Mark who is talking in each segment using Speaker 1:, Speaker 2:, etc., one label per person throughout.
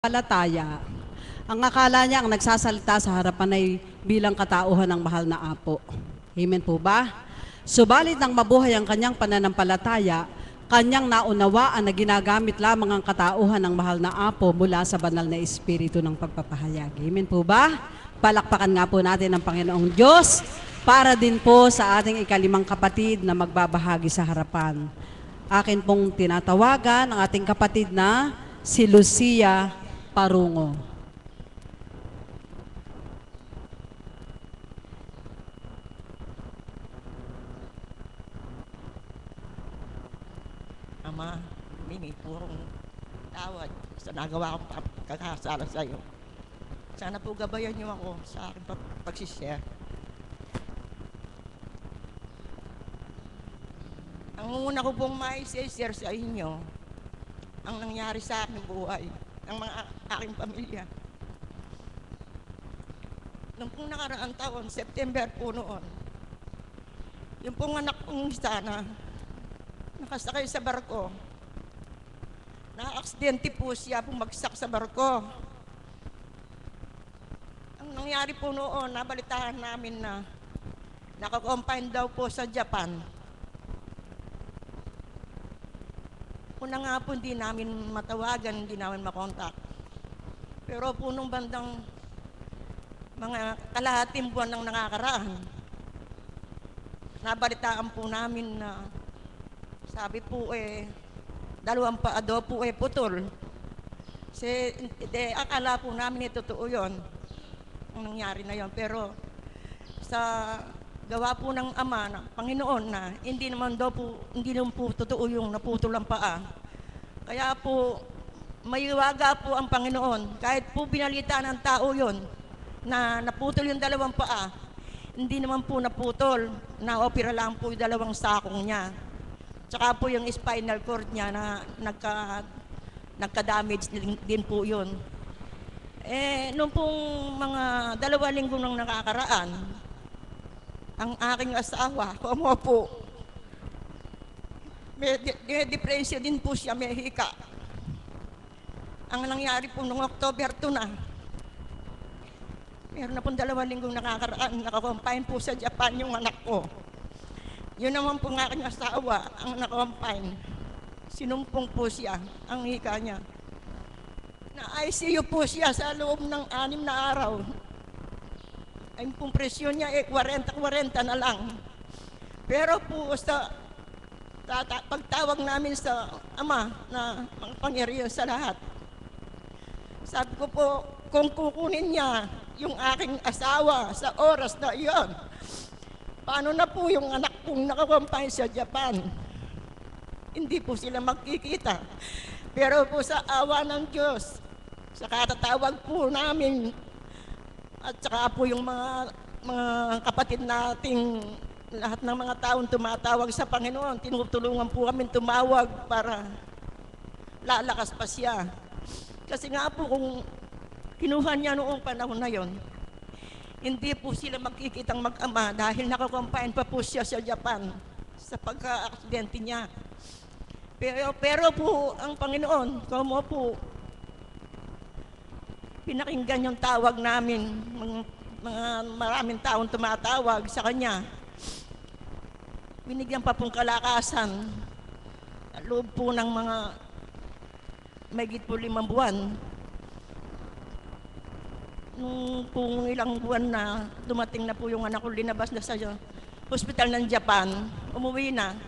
Speaker 1: palataya, ang akala niya ang nagsasalita sa harapan ay bilang katauhan ng mahal na apo. Amen po ba? Subalit nang mabuhay ang kanyang pananampalataya, kanyang naunawaan na ginagamit lamang ang katauhan ng mahal na apo mula sa banal na espiritu ng pagpapahayag. Amen po ba? Palakpakan nga po natin ang Panginoong Diyos para din po sa ating ikalimang kapatid na magbabahagi sa harapan. Akin pong tinatawagan ang ating kapatid na si Lucia Parungo.
Speaker 2: Ama, humingi purong tawad sa nagawa kong pa- pagkakasala sa iyo. Sana po gabayan niyo ako sa aking pag- pagsishare. Ang una ko pong mai-share sa inyo, ang nangyari sa aking buhay, ng mga aking pamilya. Nung pong nakaraang taon, September po noon, yung pong anak kong isa na nakasakay sa barko. Na-aksidente po siya, bumagsak sa barko. Ang nangyari po noon, nabalitaan namin na nakakompine daw po sa Japan. Una nga po hindi namin matawagan, hindi namin makontak. Pero po nung bandang mga kalahating buwan nang nakakaraan, nabalitaan po namin na sabi po eh, dalawang paa daw po eh putol. Kasi de, akala po namin eh, totoo yun. Ang nangyari na yon Pero sa gawa po ng ama, na, Panginoon na hindi naman daw po, hindi naman po totoo yung naputol ang paa. Kaya po, maywaga po ang Panginoon. Kahit po binalita ng tao yon na naputol yung dalawang paa, hindi naman po naputol. Na-opera lang po yung dalawang sakong niya. Tsaka po yung spinal cord niya na nagka, nagka-damage din, po yun. Eh, nung pong mga dalawa linggo nang nakakaraan, ang aking asawa, kumo po, may, may depresya din po siya, may hika. Ang nangyari po nung October 2 na, meron na pong dalawang linggong nakakaraan, nakakompine po sa Japan yung anak ko. Yun naman po ng aking asawa, ang nakakompine. Sinumpong po siya, ang hika niya. Na ICU po siya sa loob ng anim na araw. Ay pong presyon niya eh 40-40 na lang. Pero po sa tata, pagtawag namin sa ama na makapangyarihan sa lahat, sabi ko po, kung kukunin niya yung aking asawa sa oras na iyon, paano na po yung anak kong nakakumpay sa Japan? Hindi po sila magkikita. Pero po sa awa ng Diyos, sa katatawag po namin, at saka po yung mga, mga kapatid nating lahat ng mga taong tumatawag sa Panginoon, tinutulungan po kami tumawag para lalakas pa siya. Kasi nga po kung kinuha niya noong panahon na yon, hindi po sila magkikitang mag-ama dahil nakakompine pa po siya sa Japan sa pagka-aksidente niya. Pero, pero po, ang Panginoon, kumo po, pinakinggan yung tawag namin, mga, mga maraming taong tumatawag sa Kanya. Binigyan pa pong kalakasan, loob po ng mga may po limang buwan. Nung kung ilang buwan na dumating na po yung anak ko, linabas na sa hospital ng Japan, umuwi na.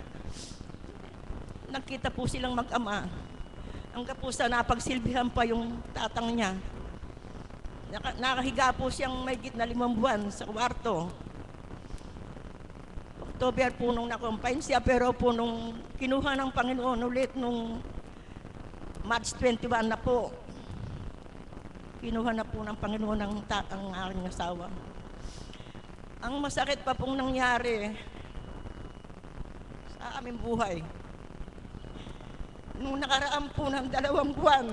Speaker 2: Nakita po silang mag-ama. Hanggang po sa napagsilbihan pa yung tatang niya. Naka, nakahiga po siyang may na limang buwan sa kwarto. October po nung nakompine siya, pero po nung kinuha ng Panginoon ulit nung March 21 na po, kinuha na po ng Panginoon ng ta- ang aking asawa. Ang masakit pa pong nangyari sa aming buhay, nung nakaraan po ng dalawang buwan,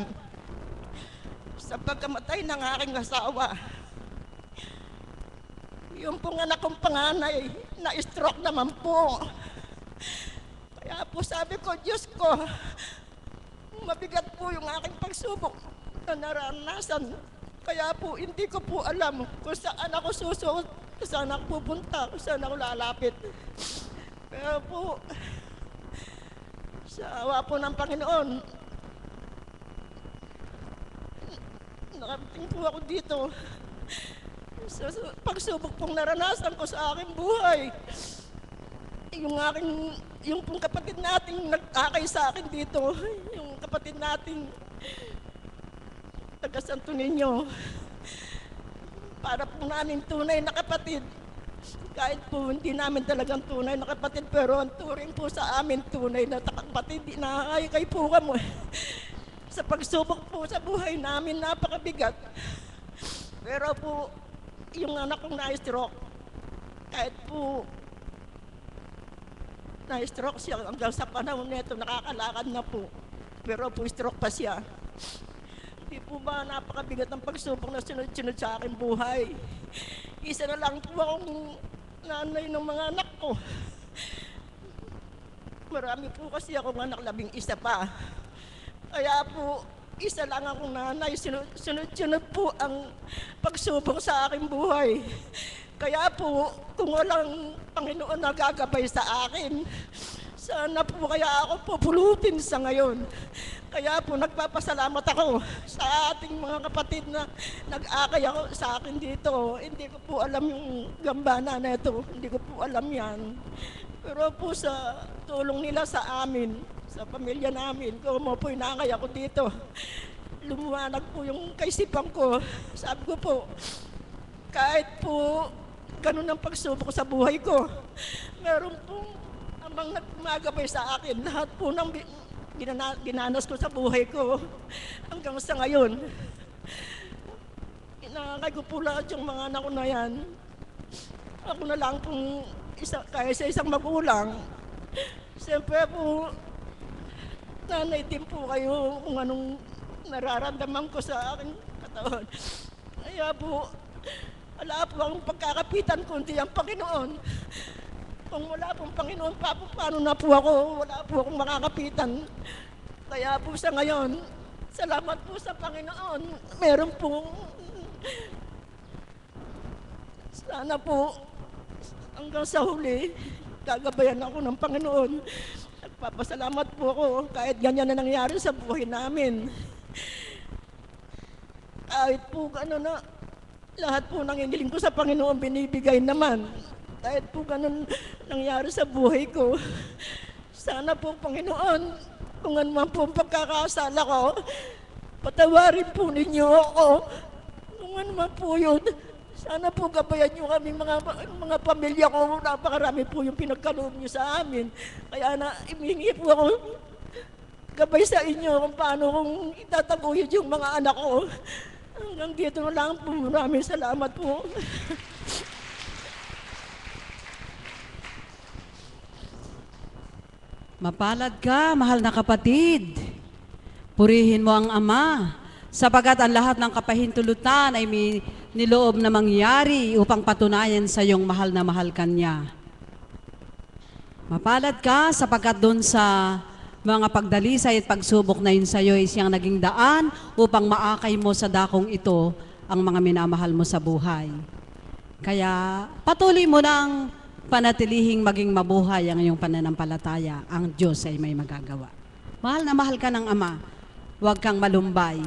Speaker 2: sa pagkamatay ng aking asawa, yung pong anak kong panganay, na-stroke naman po. Kaya po sabi ko, Diyos ko, mabigat po yung aking pagsubok. na naranasan. Kaya po, hindi ko po alam kung saan ako kung saan ako pupunta, kung saan ako lalapit. Pero po, sa awa po ng Panginoon, nakarating po ako dito sa, pagsubok pong naranasan ko sa aking buhay. Yung aking, yung pong kapatid nating nag-akay sa akin dito, kapatid nating taga Santo Niño, para po namin tunay na kapatid. Kahit po hindi namin talagang tunay na kapatid, pero ang turing po sa amin tunay na kapatid, inahay kay po kamo. sa pagsubok po sa buhay namin, napakabigat. Pero po, yung anak kong na-stroke, kahit po na-stroke siya hanggang sa panahon nito, nakakalakad na po. Pero po, stroke pa siya. Hindi po ba napakabigat ng pagsubok na sunod-sunod sa aking buhay? Isa na lang po akong nanay ng mga anak ko. Marami po kasi akong anak, labing isa pa. Kaya po, isa lang akong nanay, sunod- sunod-sunod po ang pagsubok sa aking buhay. Kaya po, kung walang Panginoon na gagabay sa akin, sana po kaya ako pupulutin sa ngayon. Kaya po nagpapasalamat ako sa ating mga kapatid na nag-akay ako sa akin dito. Hindi ko po alam yung gambana na ito. Hindi ko po alam yan. Pero po sa tulong nila sa amin, sa pamilya namin, kung mo po inakay ako dito, lumuwanag po yung kaisipan ko. Sabi ko po, kahit po ganun ang pagsubok sa buhay ko, meron pong amang nagmagabay sa akin. Lahat po ng ginana- ginanas ko sa buhay ko hanggang sa ngayon. Inakay ko po lahat yung mga anak ko na yan. Ako na lang pong isa, kaya sa isang magulang. Siyempre po, nanay din po kayo kung anong nararamdaman ko sa aking katawan. Kaya po, wala po akong pagkakapitan kundi ang Panginoon. Kung wala pong Panginoon pa po, paano na po ako? Wala po akong makakapitan. Kaya po sa ngayon, salamat po sa Panginoon. Meron pong sana po hanggang sa huli, gagabayan ako ng Panginoon. Nagpapasalamat po ako kahit ganyan na nangyari sa buhay namin. Kahit po gano'n na, lahat po nangingiling ko sa Panginoon binibigay naman. Kahit po ganun nangyari sa buhay ko. Sana po, Panginoon, kung ano man po ang pagkakasala ko, patawarin po ninyo ako. Kung ano man po yun, sana po gabayan nyo kami mga, mga pamilya ko. Napakarami po yung pinagkaloob nyo sa amin. Kaya na, imingi po ako gabay sa inyo kung paano kung itataguyod yung mga anak ko. Hanggang dito na lang po. Maraming salamat po.
Speaker 1: Mapalad ka, mahal na kapatid. Purihin mo ang Ama, sapagat ang lahat ng kapahintulutan ay may niloob na mangyari upang patunayan sa iyong mahal na mahal kanya. Mapalad ka sapagkat doon sa mga pagdalisay at pagsubok na yun sa iyo ay siyang naging daan upang maakay mo sa dakong ito ang mga minamahal mo sa buhay. Kaya patuloy mo nang panatilihing maging mabuhay ang iyong pananampalataya. Ang Diyos ay may magagawa. Mahal na mahal ka ng Ama. Huwag kang malumbay.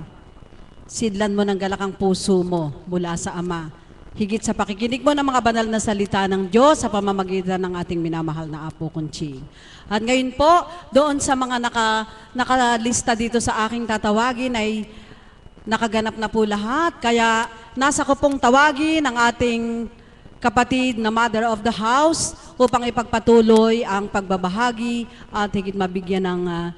Speaker 1: Sidlan mo ng galakang puso mo mula sa Ama. Higit sa pakikinig mo ng mga banal na salita ng Diyos sa pamamagitan ng ating minamahal na Apo Kunching. At ngayon po, doon sa mga naka, nakalista dito sa aking tatawagin ay nakaganap na po lahat. Kaya nasa ko pong tawagin ang ating kapatid na mother of the house upang ipagpatuloy ang pagbabahagi at higit mabigyan ng ah,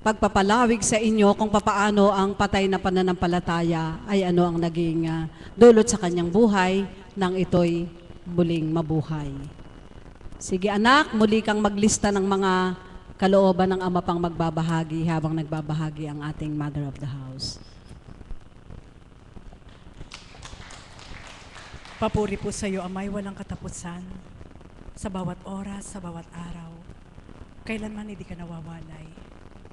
Speaker 1: pagpapalawig sa inyo kung papaano ang patay na pananampalataya ay ano ang naging ah, dulot sa kanyang buhay nang ito'y muling mabuhay. Sige anak, muli kang maglista ng mga kalooban ng ama pang magbabahagi habang nagbabahagi ang ating mother of the house.
Speaker 3: Papuri po sa iyo, Amay, walang katapusan. Sa bawat oras, sa bawat araw. Kailanman hindi ka nawawalay.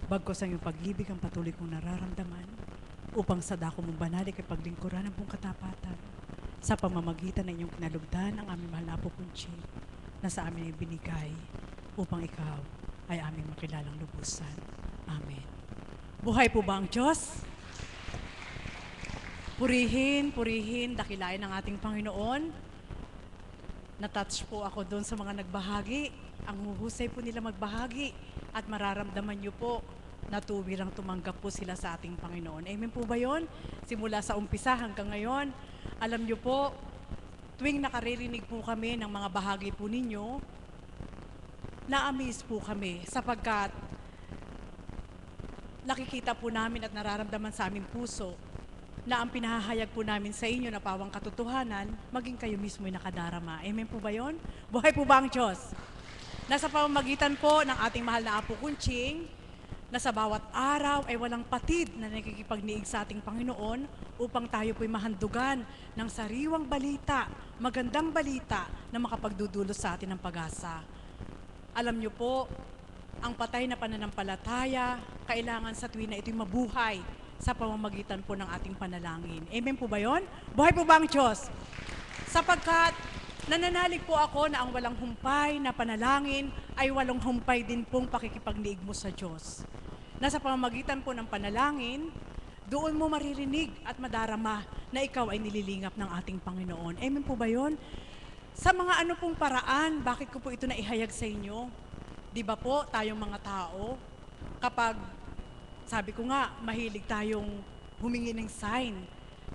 Speaker 3: Bagkos ang iyong pag-ibig ang patuloy kong nararamdaman. upang sa dako mong banali kay paglingkuran ng pong katapatan sa pamamagitan ng inyong kinalugdan ang aming mahal na Apo Kunchi na sa amin ay binigay upang ikaw ay aming makilalang lubusan. Amen. Buhay po ba ang Diyos? Purihin, purihin, dakilain ng ating Panginoon. Natouch po ako doon sa mga nagbahagi. Ang huhusay po nila magbahagi at mararamdaman niyo po na tuwirang tumanggap po sila sa ating Panginoon. Amen po ba yon? Simula sa umpisa hanggang ngayon, alam niyo po, tuwing nakaririnig po kami ng mga bahagi po ninyo, na-amaze po kami sapagkat nakikita po namin at nararamdaman sa aming puso na ang pinahahayag po namin sa inyo na pawang katotohanan, maging kayo mismo ay nakadarama. Amen po ba yon? Buhay po ba ang Diyos? Nasa pamamagitan po ng ating mahal na Apo Kunching, na sa bawat araw ay walang patid na nakikipagniig sa ating Panginoon upang tayo po'y mahandugan ng sariwang balita, magandang balita na makapagdudulos sa atin ng pag-asa. Alam niyo po, ang patay na pananampalataya, kailangan sa tuwi na ito'y mabuhay sa pamamagitan po ng ating panalangin. Amen po ba yon? Buhay po ba ang Diyos? Sapagkat nananalig po ako na ang walang humpay na panalangin ay walang humpay din pong pakikipagniig mo sa Diyos. Nasa pamamagitan po ng panalangin, doon mo maririnig at madarama na ikaw ay nililingap ng ating Panginoon. Amen po ba yon? Sa mga ano pong paraan, bakit ko po ito naihayag sa inyo? Di ba po, tayong mga tao, kapag, sabi ko nga, mahilig tayong humingi ng sign.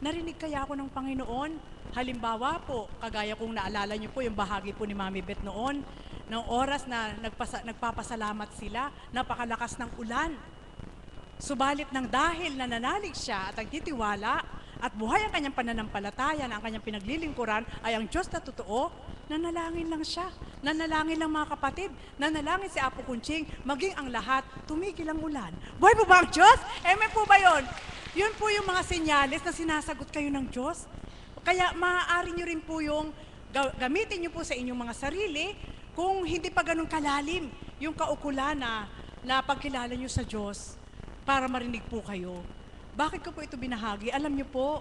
Speaker 3: Narinig kaya ako ng Panginoon? Halimbawa po, kagaya kung naalala niyo po yung bahagi po ni Mami Beth noon, ng oras na nagpasa, nagpapasalamat sila, napakalakas ng ulan. Subalit ng dahil nananalig siya at nagtitiwala at buhay ang kanyang pananampalataya na ang kanyang pinaglilingkuran ay ang Diyos na totoo, nanalangin lang siya. Nanalangin lang mga kapatid. Nanalangin si Apo Kunching, maging ang lahat, tumigil ang ulan. Buhay po ba ang Diyos? Amen po ba yon? Yun po yung mga senyales na sinasagot kayo ng Diyos. Kaya maaari nyo rin po yung ga- gamitin nyo po sa inyong mga sarili kung hindi pa ganun kalalim yung kaukulan na, na pagkilala nyo sa Diyos para marinig po kayo. Bakit ko po ito binahagi? Alam niyo po,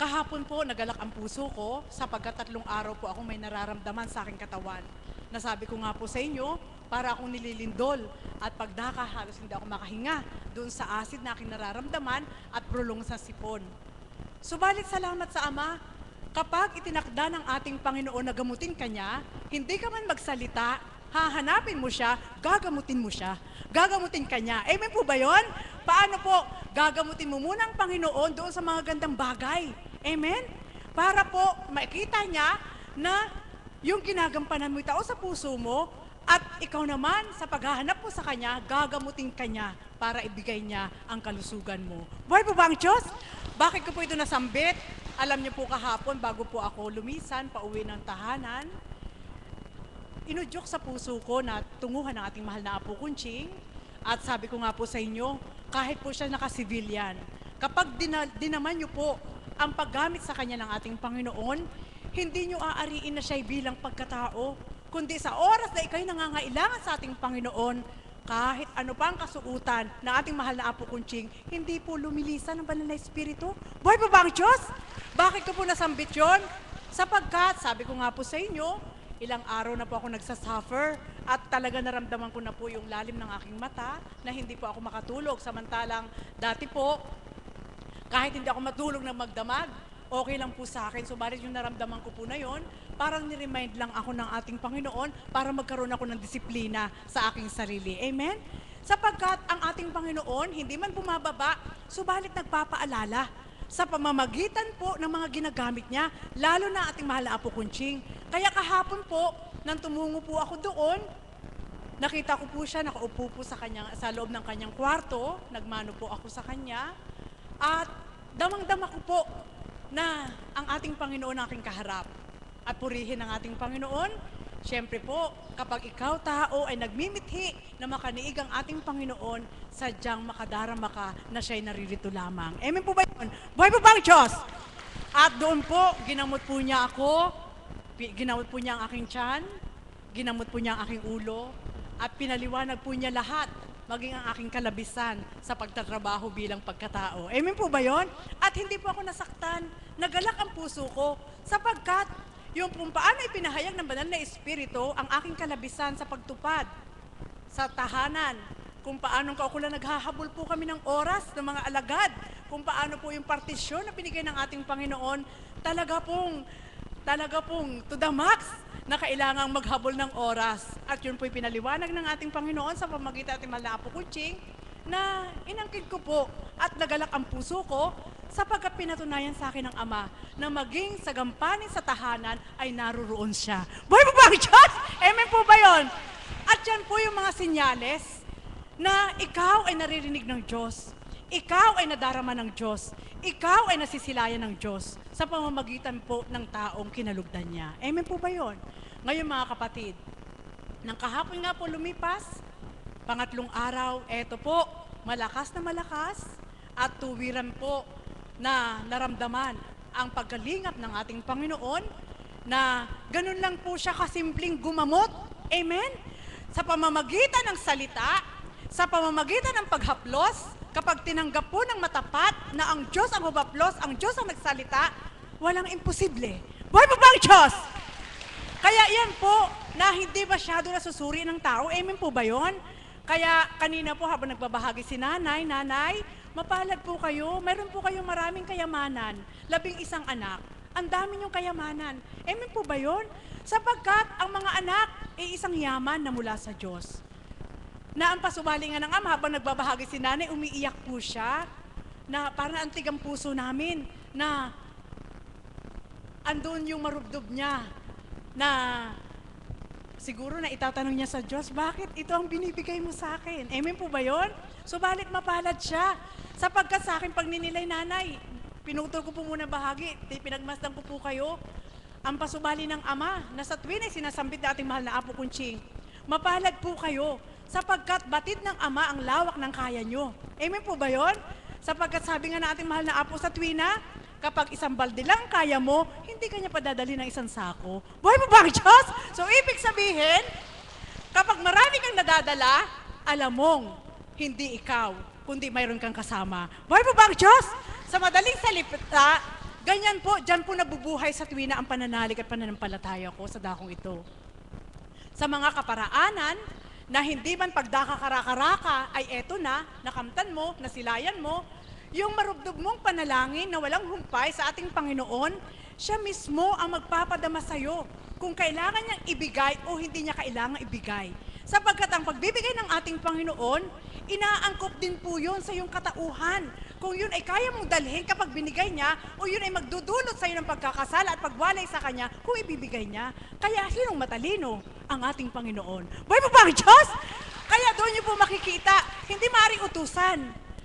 Speaker 3: kahapon po nagalak ang puso ko sapagkat tatlong araw po ako may nararamdaman sa aking katawan. Nasabi ko nga po sa inyo, para akong nililindol at pagdaka halos hindi ako makahinga doon sa acid na aking nararamdaman at prolong sa sipon. Subalit salamat sa Ama, kapag itinakda ng ating Panginoon na gamutin ka niya, hindi ka man magsalita, hahanapin mo siya, gagamutin mo siya. Gagamutin ka niya. Amen po ba yon? Paano po? Gagamutin mo muna ang Panginoon doon sa mga gandang bagay. Amen? Para po makita niya na yung ginagampanan mo tao sa puso mo at ikaw naman sa paghahanap mo sa Kanya, gagamutin ka niya para ibigay niya ang kalusugan mo. Buhay po ba ang Diyos? Bakit ko po ito nasambit? Alam niyo po kahapon, bago po ako lumisan, pauwi ng tahanan, inudyok sa puso ko na tunguhan ng ating mahal na Apo Kunching. At sabi ko nga po sa inyo, kahit po siya naka-civilian, kapag dina, dinaman niyo po ang paggamit sa kanya ng ating Panginoon, hindi niyo aariin na siya bilang pagkatao, kundi sa oras na ikaw'y nangangailangan sa ating Panginoon, kahit ano pa ang kasuutan ng ating mahal na Apo Kunching, hindi po lumilisan ng banal na Espiritu. Buhay pa ba ang Diyos? Bakit ko po nasambit yun? Sapagkat, sabi ko nga po sa inyo, ilang araw na po ako nagsasuffer at talaga naramdaman ko na po yung lalim ng aking mata na hindi po ako makatulog. Samantalang dati po, kahit hindi ako matulog na magdamag, okay lang po sa akin. Subalit yung naramdaman ko po na yon, parang niremind lang ako ng ating Panginoon para magkaroon ako ng disiplina sa aking sarili. Amen? Sapagkat ang ating Panginoon, hindi man bumababa, subalit nagpapaalala sa pamamagitan po ng mga ginagamit niya, lalo na ating mahal na Apo Kunching. Kaya kahapon po, nang tumungo po ako doon, nakita ko po siya, nakaupo po sa, kanyang, sa loob ng kanyang kwarto, nagmano po ako sa kanya, at damang-dama ko po na ang ating Panginoon ang aking kaharap. At purihin ang ating Panginoon, Siyempre po, kapag ikaw tao ay nagmimithi na makaniig ang ating Panginoon, sadyang makadarama ka na siya'y naririto lamang. Amen po ba yun? Buhay po ba ang Diyos? At doon po, ginamot po niya ako, ginamot po niya ang aking tiyan, ginamot po niya ang aking ulo, at pinaliwanag po niya lahat. maging ang aking kalabisan sa pagtatrabaho bilang pagkatao. Amen po ba yon? At hindi po ako nasaktan. Nagalak ang puso ko sapagkat yung kung paano ipinahayag ng banal na espiritu ang aking kalabisan sa pagtupad sa tahanan, kung paano kaukulan naghahabol po kami ng oras ng mga alagad, kung paano po yung partisyon na binigay ng ating Panginoon, talaga pong, talaga pong to the max na kailangang maghabol ng oras. At yun po'y pinaliwanag ng ating Panginoon sa pamagitan ating mahal na Apo Kuching, na inangkit ko po at nagalak ang puso ko sapagkat pinatunayan sa akin ng Ama na maging sa gampanin sa tahanan ay naruroon siya. Buhay po ba ang Diyos? Amen po ba yun? At yan po yung mga sinyales na ikaw ay naririnig ng Diyos. Ikaw ay nadarama ng Diyos. Ikaw ay nasisilayan ng Diyos sa pamamagitan po ng taong kinalugdan niya. Amen po ba yun? Ngayon mga kapatid, nang kahapon nga po lumipas, pangatlong araw, eto po, malakas na malakas at tuwiran po na naramdaman ang pagkalingap ng ating Panginoon na ganun lang po siya kasimpleng gumamot. Amen? Sa pamamagitan ng salita, sa pamamagitan ng paghaplos, kapag tinanggap po ng matapat na ang Diyos ang humaplos, ang Diyos ang nagsalita, walang imposible. Buhay po ba ang Diyos? Kaya yan po, na hindi masyado nasusuri ng tao. Amen po ba yon? Kaya kanina po habang nagbabahagi si nanay, nanay, mapalad po kayo, meron po kayong maraming kayamanan, labing isang anak, ang dami niyong kayamanan. Amen po ba yon? Sapagkat ang mga anak ay isang yaman na mula sa Diyos. Na ang pasubali nga ng ama, habang nagbabahagi si nanay, umiiyak po siya, na parang antig ang puso namin, na andun yung marubdob niya, na siguro na itatanong niya sa Diyos, bakit ito ang binibigay mo sa akin? Amen po ba yon? Subalit mapalad siya. Sapagkat sa akin pag ninilay nanay, pinutol ko po muna bahagi, pinagmasdan ko po kayo, ang pasubali ng Ama na sa tuwin ay sinasambit na ating mahal na Apo Kunching. Mapalad po kayo sapagkat batid ng Ama ang lawak ng kaya nyo. Amen po ba yon? Sapagkat sabi nga na ating mahal na Apo sa tuwina, kapag isang balde lang kaya mo, hindi kanya padadali ng isang sako. Buhay mo ba ang Diyos? So, ibig sabihin, kapag marami kang nadadala, alam mong hindi ikaw, kundi mayroon kang kasama. Buhay mo ba ang Diyos? Sa madaling salita, ganyan po, dyan po nabubuhay sa tuwina ang pananalig at pananampalataya ko sa dakong ito. Sa mga kaparaanan, na hindi man pagdakakaraka-raka ay eto na, nakamtan mo, nasilayan mo, yung marubdob mong panalangin na walang humpay sa ating Panginoon, siya mismo ang magpapadama sa'yo kung kailangan niyang ibigay o hindi niya kailangan ibigay. Sapagkat ang pagbibigay ng ating Panginoon, inaangkop din po yun sa iyong katauhan. Kung yun ay kaya mong dalhin kapag binigay niya, o yun ay magdudulot sa iyo ng pagkakasala at pagwalay sa Kanya kung ibibigay niya. Kaya sinong matalino? Ang ating Panginoon. Buhay mo ba ang Diyos? Kaya doon niyo po makikita, hindi maaaring utusan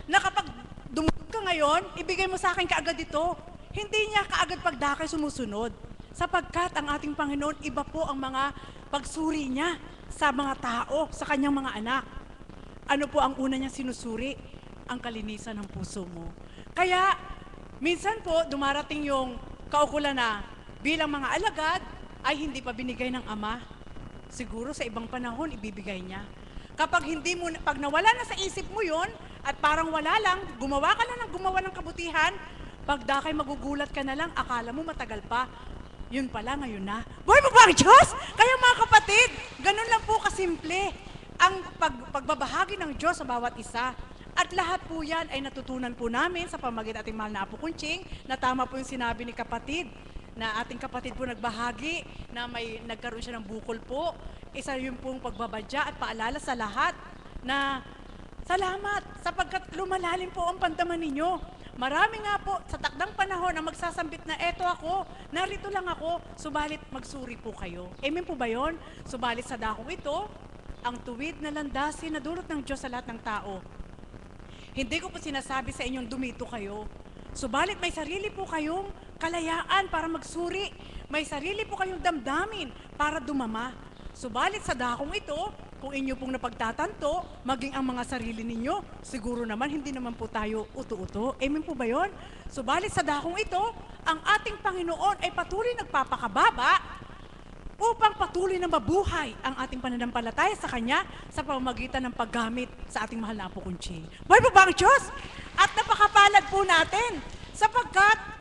Speaker 3: na kapag dumulog ka ngayon, ibigay mo sa akin kaagad ito. Hindi niya kaagad pagdakay sumusunod. Sapagkat ang ating Panginoon, iba po ang mga pagsuri niya sa mga tao, sa kanyang mga anak. Ano po ang una niyang sinusuri? Ang kalinisan ng puso mo. Kaya, minsan po, dumarating yung kaukulan na bilang mga alagad ay hindi pa binigay ng Ama. Siguro sa ibang panahon, ibibigay niya. Kapag hindi mo, pag nawala na sa isip mo yon at parang wala lang, gumawa ka lang ng gumawa ng kabutihan, pagdakay magugulat ka na lang, akala mo matagal pa. Yun pala, ngayon na. Buhay mo ba ang Diyos? Kaya mga kapatid, ganun lang po kasimple ang pag, pagbabahagi ng Diyos sa bawat isa. At lahat po yan ay natutunan po namin sa pamagitan ating mahal na Apo Kunching, na tama po yung sinabi ni kapatid, na ating kapatid po nagbahagi, na may nagkaroon siya ng bukol po. Isa yung pong pagbabadya at paalala sa lahat na salamat sapagkat lumalalim po ang pandaman ninyo. Marami nga po sa takdang panahon na magsasambit na eto ako, narito lang ako, subalit magsuri po kayo. Amen po ba yon? Subalit sa dakong ito, ang tuwid na landasin na dulot ng Diyos sa lahat ng tao. Hindi ko po sinasabi sa inyong dumito kayo. Subalit may sarili po kayong kalayaan para magsuri. May sarili po kayong damdamin para dumama. Subalit sa dakong ito, kung inyo pong napagtatanto, maging ang mga sarili ninyo, siguro naman hindi naman po tayo uto-uto. Amen po ba yon? Subalit sa dakong ito, ang ating Panginoon ay patuloy nagpapakababa upang patuloy na mabuhay ang ating pananampalataya sa Kanya sa pamamagitan ng paggamit sa ating mahal na Apo Kunching. Buhay po ba ang Diyos? At napakapalad po natin sapagkat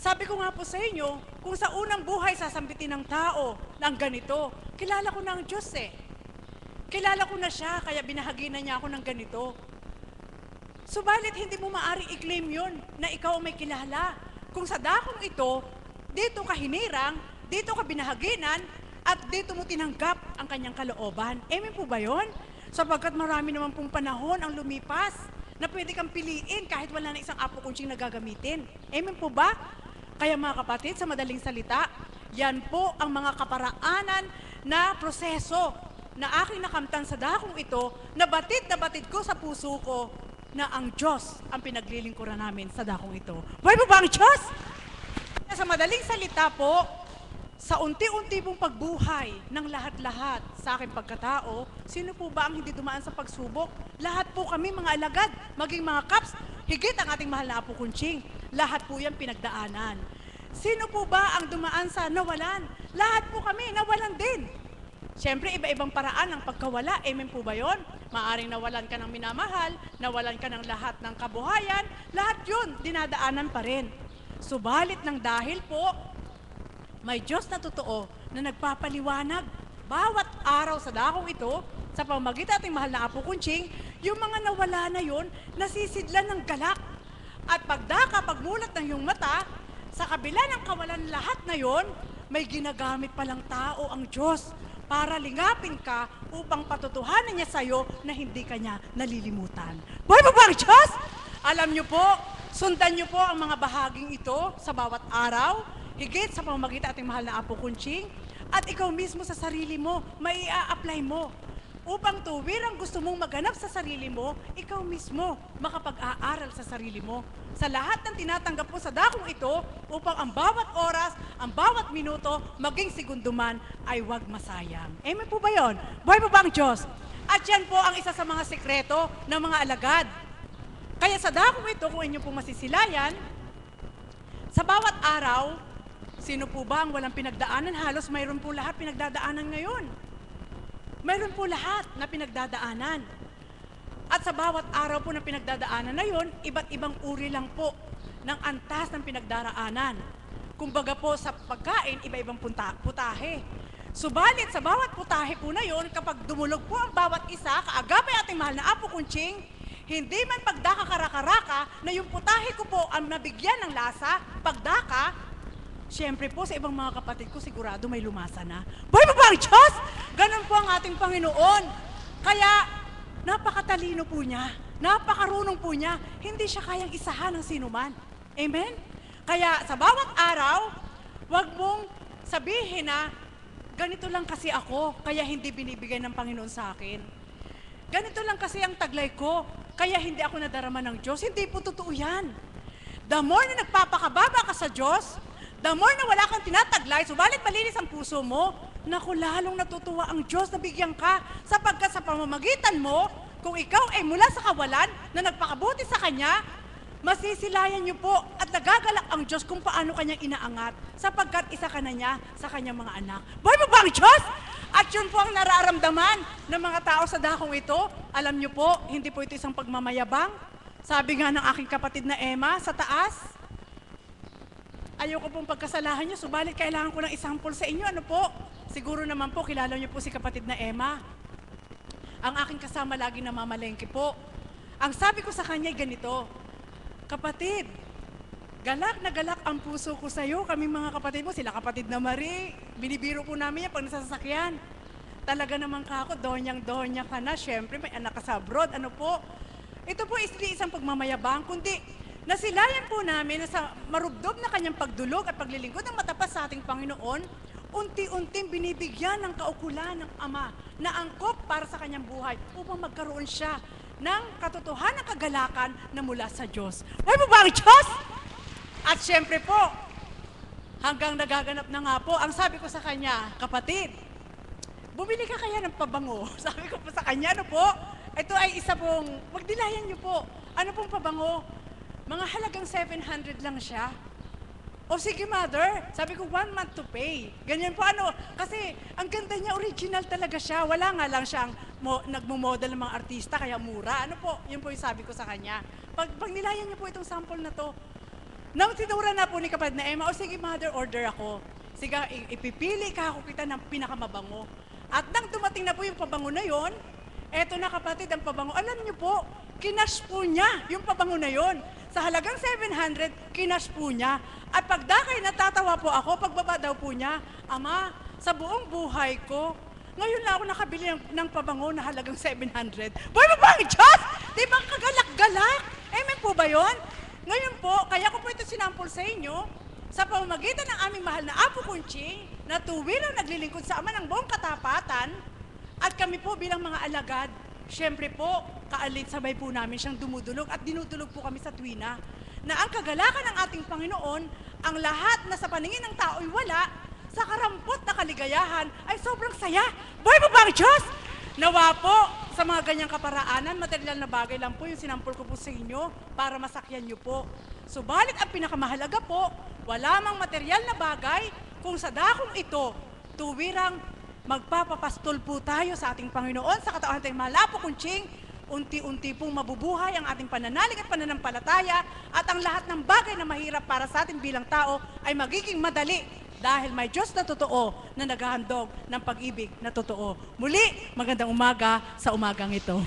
Speaker 3: sabi ko nga po sa inyo, kung sa unang buhay sasambitin ng tao ng ganito, kilala ko na ang Diyos eh. Kilala ko na siya, kaya binahagi na niya ako ng ganito. Subalit hindi mo maari i-claim yun na ikaw may kilala. Kung sa dakong ito, dito ka hinirang, dito ka binahaginan, at dito mo tinanggap ang kanyang kalooban. Amen po ba yun? Sapagkat marami naman pong panahon ang lumipas na pwede kang piliin kahit wala na isang apo kunching na gagamitin. Amen po ba? Kaya mga kapatid, sa madaling salita, yan po ang mga kaparaanan na proseso na aking nakamtan sa dakong ito, na batid na batid ko sa puso ko na ang Diyos ang pinaglilingkuran namin sa dakong ito. Buhay po ba ang Diyos? Sa madaling salita po, sa unti-unti pong pagbuhay ng lahat-lahat sa aking pagkatao, sino po ba ang hindi dumaan sa pagsubok? Lahat po kami mga alagad, maging mga kaps, higit ang ating mahal na Apo Kunching. Lahat po yan pinagdaanan. Sino po ba ang dumaan sa nawalan? Lahat po kami nawalan din. Siyempre, iba-ibang paraan ng pagkawala. Amen po ba yun? Maaring nawalan ka ng minamahal, nawalan ka ng lahat ng kabuhayan, lahat yun, dinadaanan pa rin. Subalit ng dahil po, may Diyos na totoo na nagpapaliwanag bawat araw sa dakong ito, sa pamagitan ating mahal na Apo Kunching, yung mga nawala na yon, nasisidlan ng galak. At pagdaka, pagmulat ng iyong mata, sa kabila ng kawalan lahat na yon, may ginagamit palang tao ang Diyos para lingapin ka upang patutuhanan niya sa'yo na hindi ka niya nalilimutan. Buhay mo ba ang Diyos? Alam niyo po, sundan niyo po ang mga bahaging ito sa bawat araw, higit sa pamamagitan ating mahal na Apo Kunching, at ikaw mismo sa sarili mo, mai apply mo. Upang tuwirang gusto mong maganap sa sarili mo, ikaw mismo makapag-aaral sa sarili mo. Sa lahat ng tinatanggap mo sa dakong ito, upang ang bawat oras, ang bawat minuto, maging segundo man, ay wag masayang. Amen po ba yon? Buhay po ba ang Diyos? At yan po ang isa sa mga sekreto ng mga alagad. Kaya sa dakong ito, kung inyo pong masisilayan, sa bawat araw, sino po ba ang walang pinagdaanan? Halos mayroon po lahat pinagdadaanan ngayon. Mayroon po lahat na pinagdadaanan. At sa bawat araw po na pinagdadaanan na yon, iba't ibang uri lang po ng antas ng pinagdaraanan. Kumbaga po sa pagkain, iba-ibang punta, putahe. Subalit sa bawat putahe po na yon, kapag dumulog po ang bawat isa, kaagapay ating mahal na Apo Kunching, hindi man pagdaka karakaraka na yung putahe ko po ang nabigyan ng lasa, pagdaka, Siyempre po, sa ibang mga kapatid ko, sigurado may lumasa na. Buhay mo ba ang Diyos? Ganun po ang ating Panginoon. Kaya, napakatalino po niya. Napakarunong po niya. Hindi siya kayang isahan ng sinuman. Amen? Kaya, sa bawat araw, wag mong sabihin na, ganito lang kasi ako, kaya hindi binibigay ng Panginoon sa akin. Ganito lang kasi ang taglay ko, kaya hindi ako nadarama ng Diyos. Hindi po totoo yan. The more na nagpapakababa ka sa Diyos, the more na wala kang tinataglay, subalit malinis ang puso mo, naku, lalong natutuwa ang Diyos na bigyan ka sapagkat sa pamamagitan mo, kung ikaw ay mula sa kawalan na nagpakabuti sa Kanya, masisilayan niyo po at nagagalak ang Diyos kung paano kanyang inaangat sapagkat isa ka na niya sa kanyang mga anak. Buhay mo ba ang Diyos? At yun po ang nararamdaman ng mga tao sa dakong ito. Alam niyo po, hindi po ito isang pagmamayabang. Sabi nga ng aking kapatid na Emma sa taas, Ayoko pong pagkasalahan niyo, subalit kailangan ko ng example sa inyo. Ano po? Siguro naman po, kilala niyo po si kapatid na Emma. Ang aking kasama lagi namamalengke po. Ang sabi ko sa kanya ganito, Kapatid, galak na galak ang puso ko sa iyo. Kaming mga kapatid mo, sila kapatid na Marie. Binibiro po namin yan pag nasasakyan. Talaga naman ka ako, donyang-donya ka na. Siyempre, may anak ka sa abroad. Ano po? Ito po is isang pagmamayabang, kundi nasilayan po namin na sa marubdob na kanyang pagdulog at paglilingkod ng matapas sa ating Panginoon, unti-unting binibigyan ng kaukulan ng Ama na angkop para sa kanyang buhay upang magkaroon siya ng katotohanan kagalakan na mula sa Diyos. Ay mo ba ang Diyos? At syempre po, hanggang nagaganap na nga po, ang sabi ko sa kanya, kapatid, bumili ka kaya ng pabango? Sabi ko po sa kanya, ano po? Ito ay isa pong, magdilayan niyo po. Ano pong pabango? Mga halagang 700 lang siya. O sige, mother. Sabi ko, one month to pay. Ganyan po ano. Kasi ang ganda niya, original talaga siya. Wala nga lang siyang mo, nagmo-model ng mga artista, kaya mura. Ano po, yun po yung sabi ko sa kanya. Pag, pag nilayan niyo po itong sample na to, nang tinura na po ni kapatid na Emma, o sige, mother, order ako. Sige, ipipili ka ako kita ng pinakamabango. At nang dumating na po yung pabango na yon, eto na kapatid, ang pabango. Alam niyo po, kinash po niya yung pabango na yon. Sa halagang 700, kinash po niya. At pagdakay, natatawa po ako, pagbaba daw po niya, Ama, sa buong buhay ko, ngayon lang ako nakabili ng, ng pabango na halagang 700. Boy, babang Diyos! Di ba kagalak-galak? Amen po ba yon? Ngayon po, kaya ko po ito sinampol sa inyo, sa pamamagitan ng aming mahal na Apo Kunching, na tuwilang naglilingkod sa Ama ng buong katapatan, at kami po bilang mga alagad, syempre po, kaalit sabay po namin siyang dumudulog at dinudulog po kami sa tuwina na ang kagalakan ng ating Panginoon, ang lahat na sa paningin ng tao'y wala, sa karampot na kaligayahan ay sobrang saya. Boy mo bang Diyos? Nawa po, sa mga ganyang kaparaanan, material na bagay lang po yung sinampol ko po sa inyo para masakyan nyo po. Subalit ang pinakamahalaga po, wala mang material na bagay kung sa dakong ito, tuwirang magpapapastol po tayo sa ating Panginoon sa katawan nating malapo kunching, unti-unti pong mabubuhay ang ating pananalig at pananampalataya at ang lahat ng bagay na mahirap para sa atin bilang tao ay magiging madali dahil may Diyos na totoo na naghahandog ng pag-ibig na totoo. Muli, magandang umaga sa umagang ito.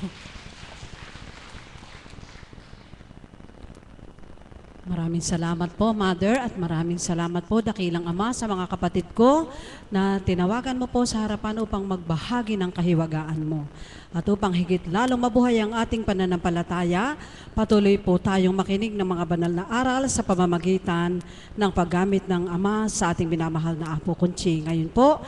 Speaker 1: Maraming salamat po, Mother, at maraming salamat po, Dakilang Ama, sa mga kapatid ko na tinawagan mo po sa harapan upang magbahagi ng kahiwagaan mo. At upang higit lalong mabuhay ang ating pananampalataya, patuloy po tayong makinig ng mga banal na aral sa pamamagitan ng paggamit ng Ama sa ating binamahal na Apo Kunchi. Ngayon po,